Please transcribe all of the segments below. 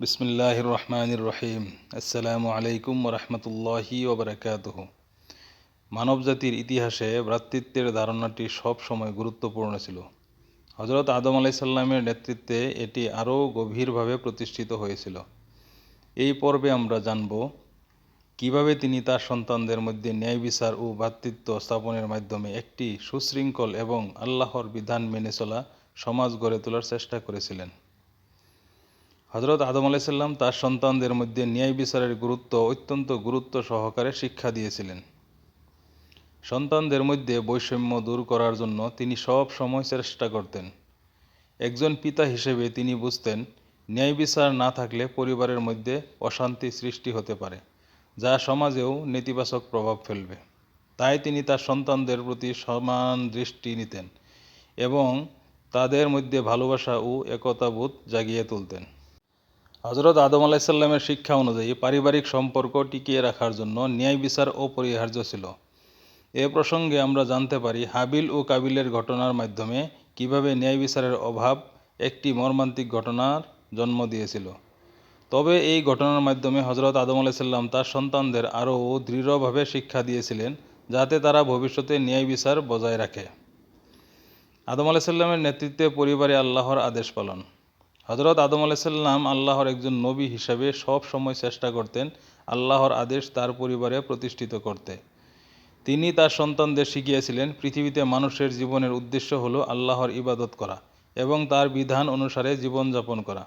বিসমিল্লাহ রহমানির রহিম আসসালামু আলাইকুম রহমতুল্লাহি ওবরাকাতুহ। মানবজাতির ইতিহাসে ভ্রাতৃত্বের ধারণাটি সব সময় গুরুত্বপূর্ণ ছিল। হজরত আদম আলাইসাল্লামের নেতৃত্বে এটি আরও গভীরভাবে প্রতিষ্ঠিত হয়েছিল। এই পর্বে আমরা জানব কীভাবে তিনি তার সন্তানদের মধ্যে ন্যায় বিচার ও ভ্রাতৃত্ব স্থাপনের মাধ্যমে একটি সুশৃঙ্খল এবং আল্লাহর বিধান মেনে চলা সমাজ গড়ে তোলার চেষ্টা করেছিলেন। হজরত আদম আলাইসাল্লাম তার সন্তানদের মধ্যে ন্যায় বিচারের গুরুত্ব অত্যন্ত গুরুত্ব সহকারে শিক্ষা দিয়েছিলেন। সন্তানদের মধ্যে বৈষম্য দূর করার জন্য তিনি সব সময় চেষ্টা করতেন। একজন পিতা হিসেবে তিনি বুঝতেন, ন্যায় বিচার না থাকলে পরিবারের মধ্যে অশান্তি সৃষ্টি হতে পারে, যা সমাজেও নেতিবাচক প্রভাব ফেলবে। তাই তিনি তার সন্তানদের প্রতি সমান দৃষ্টি নিতেন এবং তাদের মধ্যে ভালোবাসা ও একতাবোধ জাগিয়ে তুলতেন। হজরত আদম আলাইসাল্লামের শিক্ষা অনুযায়ী পারিবারিক সম্পর্ক টিকিয়ে রাখার জন্য ন্যায় বিচার অপরিহার্য ছিল। এ প্রসঙ্গে আমরা জানতে পারি হাবিল ও কাবিলের ঘটনার মাধ্যমে কীভাবে ন্যায় বিচারের অভাব একটি মর্মান্তিক ঘটনার জন্ম দিয়েছিল। তবে এই ঘটনার মাধ্যমে হজরত আদম আলাইসাল্লাম তার সন্তানদের আরও দৃঢ়ভাবে শিক্ষা দিয়েছিলেন যাতে তারা ভবিষ্যতে ন্যায় বিচার বজায় রাখে। আদম আলাইসাল্লামের নেতৃত্বে পরিবারে আল্লাহর আদেশ পালন। হজরত আদম আলাইসাল্লাম আল্লাহর একজন নবী হিসাবে সব সময় চেষ্টা করতেন আল্লাহর আদেশ তার পরিবারে প্রতিষ্ঠিত করতে। তিনি তার সন্তানদের শিখিয়েছিলেন, পৃথিবীতে মানুষের জীবনের উদ্দেশ্য হলো আল্লাহর ইবাদত করা এবং তার বিধান অনুসারে জীবনযাপন করা।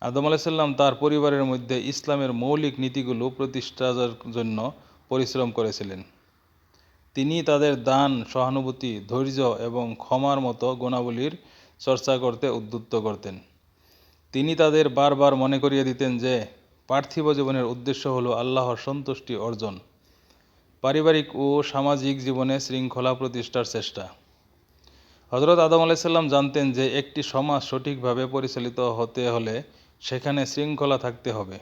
আদম আলাইসাল্লাম তার পরিবারের মধ্যে ইসলামের মৌলিক নীতিগুলো প্রতিষ্ঠার জন্য পরিশ্রম করেছিলেন। তিনি তাদের দান, সহানুভূতি, ধৈর্য এবং ক্ষমার মতো গুণাবলীর চর্চা করতে উদ্যুক্ত করতেন। তিনি তাদের বারবার মনে করিয়ে দিতেন যে, পার্থিব জীবনের উদ্দেশ্য হলো আল্লাহর সন্তুষ্টি অর্জন, পারিবারিক ও সামাজিক জীবনে শৃঙ্খলা প্রতিষ্ঠার চেষ্টা। হজরত আদম আলাইসাল্লাম জানতেন যে, একটি সমাজ সঠিকভাবে পরিচালিত হতে হলে সেখানে শৃঙ্খলা থাকতে হবে।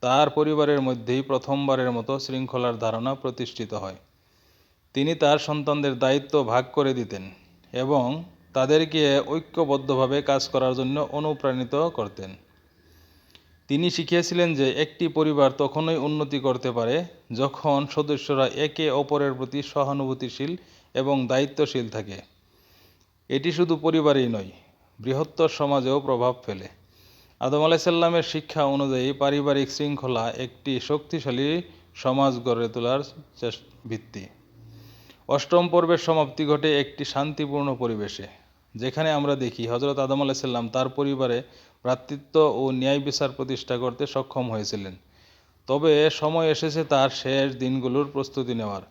তার পরিবারের মধ্যেই প্রথমবারের মতো শৃঙ্খলার ধারণা প্রতিষ্ঠিত হয়। তিনি তার সন্তানদের দায়িত্ব ভাগ করে দিতেন এবং তাদেরকে ঐক্যবদ্ধভাবে কাজ করার জন্য অনুপ্রাণিত করতেন। তিনি শিখিয়েছিলেন যে একটি পরিবার তখনই উন্নতি করতে পারে যখন সদস্যরা একে অপরের প্রতি সহানুভূতিশীল এবং দায়িত্বশীল থাকে। এটি শুধু পরিবারেই নয়, বৃহত্তর সমাজেও প্রভাব ফেলে। আদম আলাইসাল্লামের শিক্ষা অনুযায়ী পারিবারিক শৃঙ্খলা একটি শক্তিশালী সমাজ গড়ে তোলার ভিত্তি। অষ্টম পর্বের সমাপ্তি ঘটে একটি শান্তিপূর্ণ পরিবেশে, যেখানে আমরা দেখি হজরত আদম আলাইসাল্লাম তার পরিবারে ভ্রাতৃত্ব ও ন্যায় বিচার প্রতিষ্ঠা করতে সক্ষম হয়েছিলেন। তবে সময় এসেছে তার শেষ দিনগুলোর প্রস্তুতি নেওয়ার।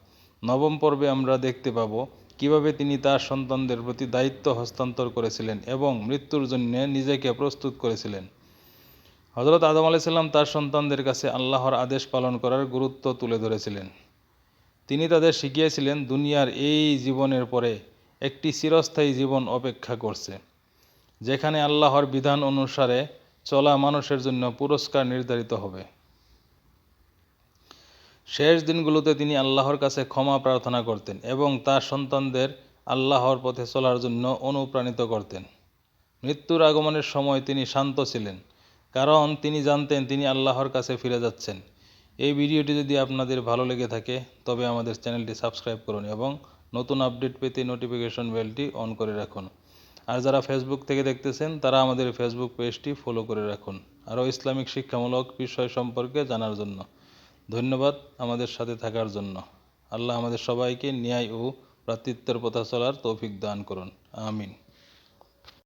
নবম পর্বে আমরা দেখতে পাব কীভাবে তিনি তার সন্তানদের প্রতি দায়িত্ব হস্তান্তর করেছিলেন এবং মৃত্যুর জন্য নিজেকে প্রস্তুত করেছিলেন। হজরত আদম আলাইসাল্লাম তার সন্তানদের কাছে আল্লাহর আদেশ পালন করার গুরুত্ব তুলে ধরেছিলেন। তিনি তাদের শিখিয়েছিলেন দুনিয়ার এই জীবনের পরে একটি চিরস্থায়ী জীবন অপেক্ষা করছে, যেখানে আল্লাহর বিধান অনুসারে চলা মানুষের জন্য পুরস্কার নির্ধারিত হবে। শেষ দিনগুলোতে তিনি আল্লাহর কাছে ক্ষমা প্রার্থনা করতেন এবং তার সন্তানদের আল্লাহর পথে চলার জন্য অনুপ্রাণিত করতেন। মৃত্যুর আগমনের সময় তিনি শান্ত ছিলেন, কারণ তিনি জানতেন তিনি আল্লাহর কাছে ফিরে যাচ্ছেন। এই ভিডিওটি যদি আপনাদের ভালো লেগে থাকে, তবে আমাদের চ্যানেলটি সাবস্ক্রাইব করুন এবং নতুন আপডেট পেতে নোটিফিকেশন বেলটি অন করে রাখুন। আর যারা ফেসবুক থেকে দেখতেছেন, তারা আমাদের ফেসবুক পেজটি ফলো করে রাখুন। আরও ইসলামিক শিক্ষামূলক বিষয় সম্পর্কে জানার জন্য। ধন্যবাদ আমাদের সাথে থাকার জন্য। আল্লাহ আমাদের সবাইকে ন্যায় ও ভ্রাতৃত্বের পথা চলার তৌফিক দান করুন। আমিন।